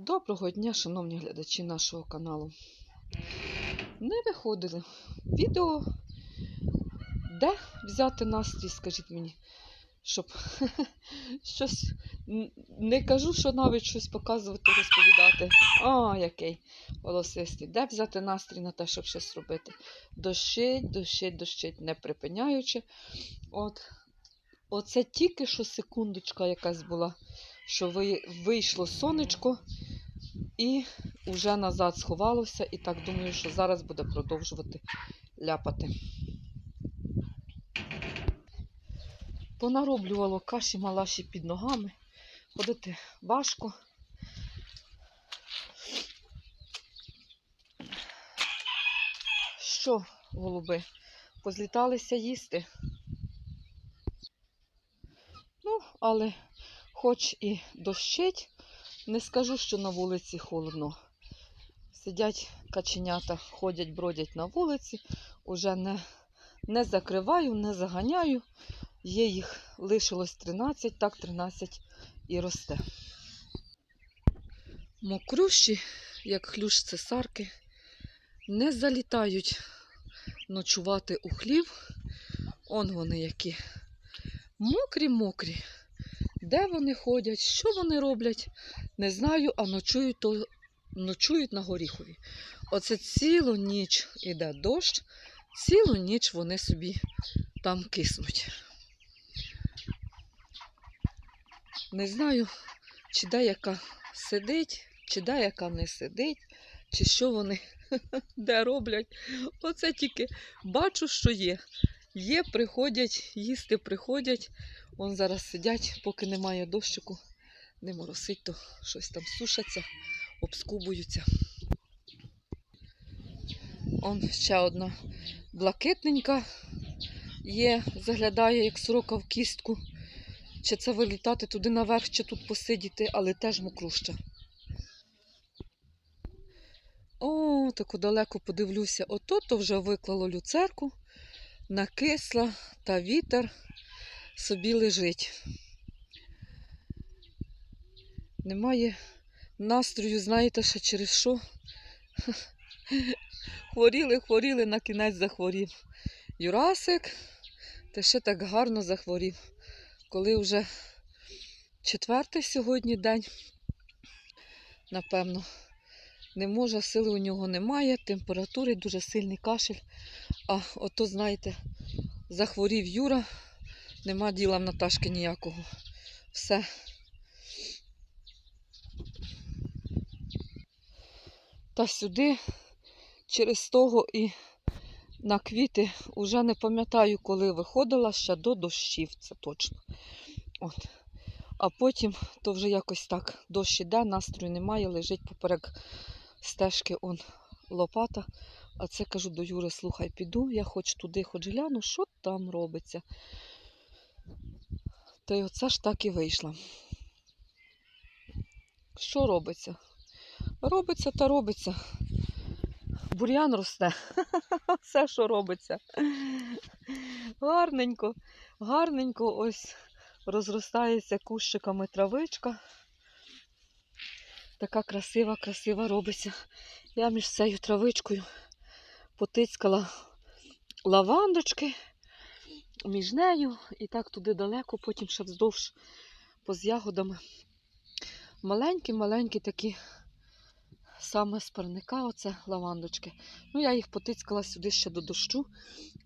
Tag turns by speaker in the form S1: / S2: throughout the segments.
S1: Доброго дня, шановні глядачі нашого каналу. Не виходили відео. Де взяти настрій, скажіть мені, щоб щось не кажу, що навіть щось показувати, розповідати. А, який голосистий. Де взяти настрій на те, щоб щось робити? Дощить, дощить, дощить, не припиняючи. От, оце тільки що секундочка якась була, що вийшло сонечко. І вже назад сховалося, і так думаю, що зараз буде продовжувати ляпати. Понароблювало каші малаші під ногами. Ходити важко. Що, голуби, позліталися їсти? Ну, але хоч і дощить, не скажу, що на вулиці холодно. Сидять каченята, ходять, бродять на вулиці, уже не, не закриваю, не заганяю. Є їх лишилось 13, так 13 і росте. Мокрющі, як хлюш цесарки, не залітають ночувати у хлів. Он вони які. Мокрі-мокрі. Де вони ходять, що вони роблять, не знаю, а ночують, то, ночують на горіхові. Оце цілу ніч іде дощ, цілу ніч вони собі там киснуть. Не знаю, чи деяка сидить, чи деяка не сидить, чи що вони де роблять. Оце тільки бачу, що є. Є, приходять, їсти приходять. Вон зараз сидять, поки немає дощику, не моросить, то щось там сушаться, обскубуються. Он ще одна блакитненька є, заглядає, як сорока в кістку. Чи це вилітати туди наверх, чи тут посидіти, але теж мокруща. О, таку далеко подивлюся. Ото то вже виклало люцерку, накисла та вітер собі лежить. Немає настрою, знаєте, ще через що. Хворіли, хворіли, на кінець захворів. Юрасик, та ще так гарно захворів. Коли вже четвертий сьогодні день, напевно, не може, сили у нього немає, температури, дуже сильний кашель. А ото, знаєте, захворів Юра, нема діла в Наташки ніякого. Все. Та сюди через того і на квіти уже не пам'ятаю, коли виходила ще до дощів, це точно. От. А потім то вже якось так дощ іде, настрою немає, лежить поперек стежки он лопата. А це кажу до Юри, слухай, піду, я хоч туди, хоч гляну, що там робиться. Та й оце ж так і вийшла. Що робиться? Робиться та робиться. Бур'ян росте. Все, що робиться. Гарненько, гарненько ось розростається кущиками травичка. Така красива, красива робиться. Я між цією травичкою потицькала лавандочки між нею і так туди далеко, потім ще вздовж поз ягодами. Маленькі-маленькі такі саме з парника, оце лавандочки. Ну, я їх потицькала сюди ще до дощу,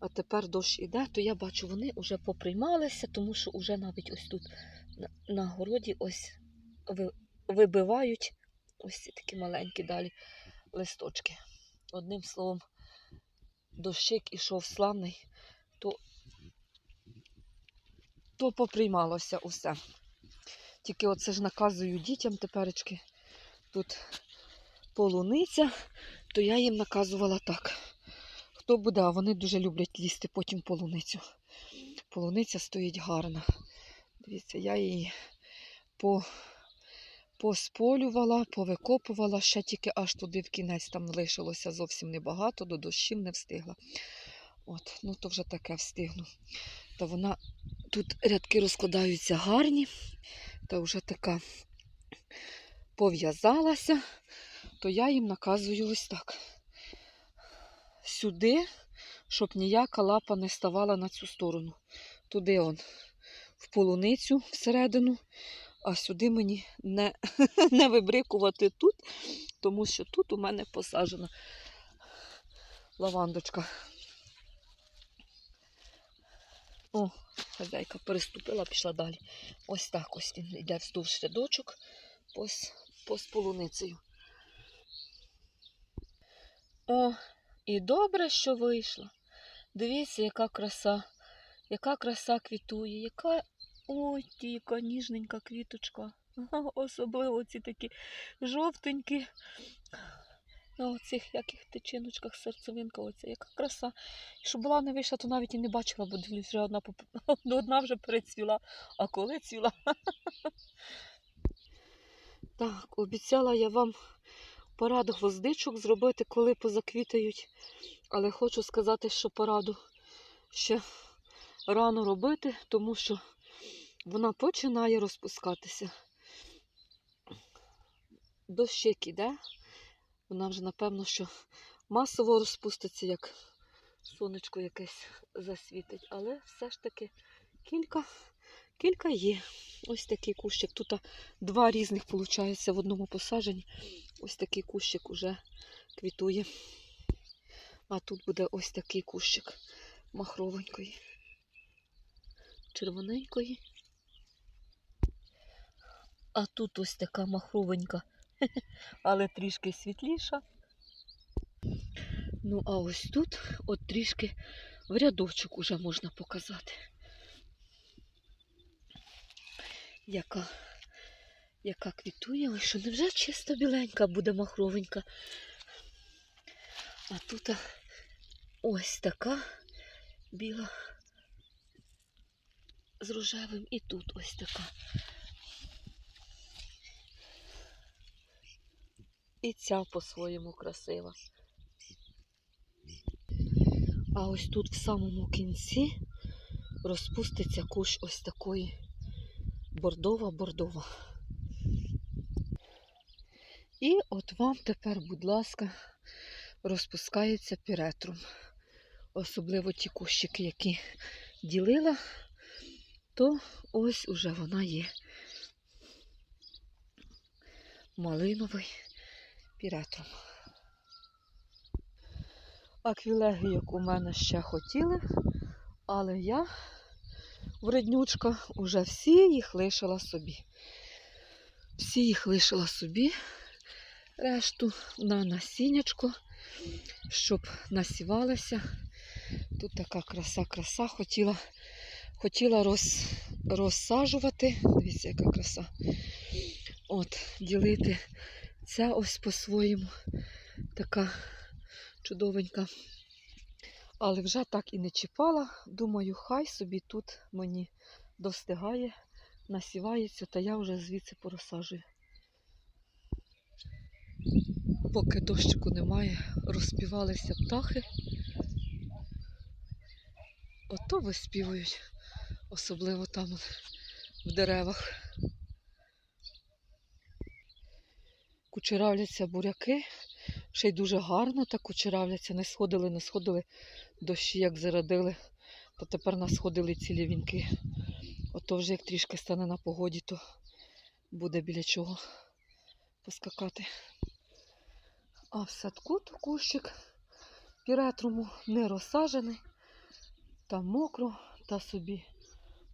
S1: а тепер дощ іде, то я бачу, вони вже поприймалися, тому що вже навіть ось тут на, городі ось ви, вибивають ось ці такі маленькі далі листочки. Одним словом, дощик ішов славний, то, то поприймалося усе. Тільки оце ж наказую дітям теперечки. Тут полуниця, то я їм наказувала так. Хто буде, а вони дуже люблять лізти потім полуницю. Полуниця стоїть гарна. Дивіться, я її по, посполювала, повикопувала, ще тільки аж туди в кінець там лишилося зовсім небагато, до дощів не встигла. От, ну то вже таке встигну. Та вона тут рядки розкладаються гарні, та вже така пов'язалася, то я їм наказую ось так. Сюди, щоб ніяка лапа не ставала на цю сторону. Туди он, в полуницю всередину, а сюди мені не, не вибрикувати тут, тому що тут у мене посаджена лавандочка. О, хазяйка переступила, пішла далі. Ось так ось він йде вздовж рядочок з полуницею. О, і добре, що вийшла. Дивіться, яка краса, яка краса квітує, яка ой, ті, яка ніжненька квіточка. Особливо ці такі жовтенькі. На оцих яких тичиночках серцевинка, оця, яка краса. І щоб була не вийшла, то навіть і не бачила, бо дивлюсь, вже одна, поп... ну, одна вже перецвіла. А коли цвіла? Так, обіцяла я вам пораду гвоздичок зробити, коли позаквітають. Але хочу сказати, що пораду ще рано робити, тому що вона починає розпускатися. Дощик іде. Вона вже, напевно, що масово розпуститься, як сонечко якесь засвітить. Але все ж таки кілька, кілька є. Ось такий кущик. Тут два різних, виходить, в одному посадженні. Ось такий кущик уже квітує. А тут буде ось такий кущик махровенької, червоненької. А тут ось така махровенька, але трішки світліша. Ну, а ось тут от трішки в рядочок уже можна показати. Яка, яка квітує, ой, що невже чисто біленька буде махровенька. А тут ось така біла з рожевим і тут ось така. І ця по-своєму красива. А ось тут в самому кінці розпуститься кущ ось такої бордова-бордова. І от вам тепер, будь ласка, розпускається піретрум. Особливо ті кущики, які ділила, то ось уже вона є. Малиновий піретрум. Аквілегійок у мене ще хотіли, але я, вреднючка, уже всі їх лишила собі. Всі їх лишила собі, решту на насіннячко, щоб насівалися. Тут така краса-краса. Хотіла, хотіла роз, розсаджувати. Дивіться, яка краса. От, ділити. Ця ось по-своєму така чудовенька. Але вже так і не чіпала. Думаю, хай собі тут мені достигає, насівається, та я вже звідси порозсаджую. Поки дощику немає, розпівалися птахи. Ото виспівують, особливо там в деревах. Кучеравляться буряки, ще й дуже гарно так кучеравляться. Не сходили, не сходили дощі, як зарадили, то тепер насходили цілі вінки. Ото вже як трішки стане на погоді, то буде біля чого поскакати. А в садку то кущик піретруму не розсаджений, там мокро, та собі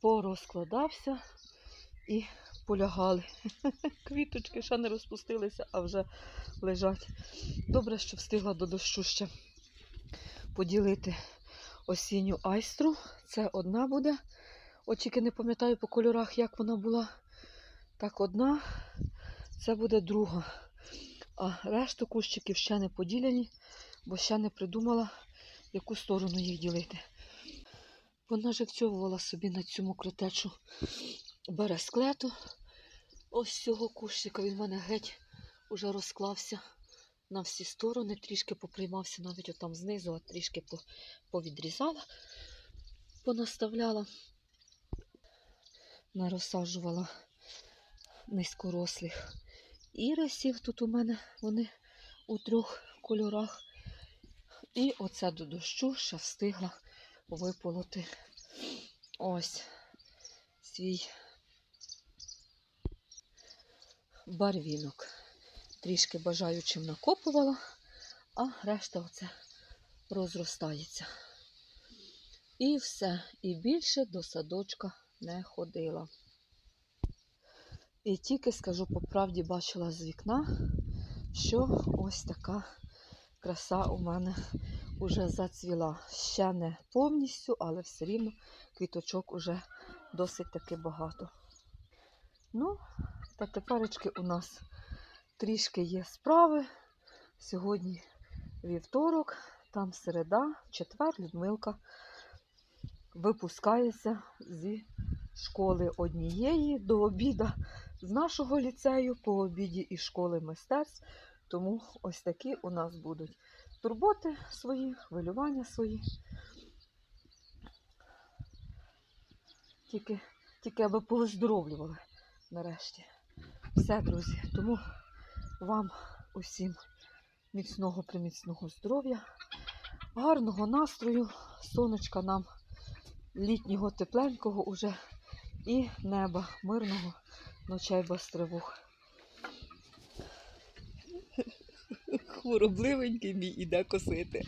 S1: порозкладався і полягали. Квіточки ще не розпустилися, а вже лежать. Добре, що встигла до дощу ще поділити осінню айстру. Це одна буде. От тільки не пам'ятаю по кольорах, як вона була. Так, одна, це буде друга. А решту кущиків ще не поділені, бо ще не придумала, яку сторону їх ділити. Вона живцьовувала собі на цю мокротечу бересклету. Ось цього кущика він в мене геть уже розклався на всі сторони, трішки поприймався навіть отам знизу, а трішки повідрізала, понаставляла, нарозсаджувала низькорослих ірисів тут у мене вони у трьох кольорах. І оце до дощу ще встигла виполоти ось свій барвінок. Трішки бажаючим накопувала, а решта оце розростається. І все, і більше до садочка не ходила. І тільки скажу по правді, бачила з вікна, що ось така краса у мене уже зацвіла. Ще не повністю, але все рівно квіточок уже досить таки багато. Ну, та теперечки у нас трішки є справи. Сьогодні вівторок, там середа, четвер, Людмилка випускається зі школи однієї до обіда з нашого ліцею, по обіді і школи мистецтв. Тому ось такі у нас будуть турботи свої, хвилювання свої. Тільки, тільки аби повиздоровлювали нарешті. Все, друзі. Тому вам усім міцного приміцного здоров'я, гарного настрою, сонечка нам літнього тепленького уже і неба мирного, ночей без тривог. Хворобливенький мій іде косити.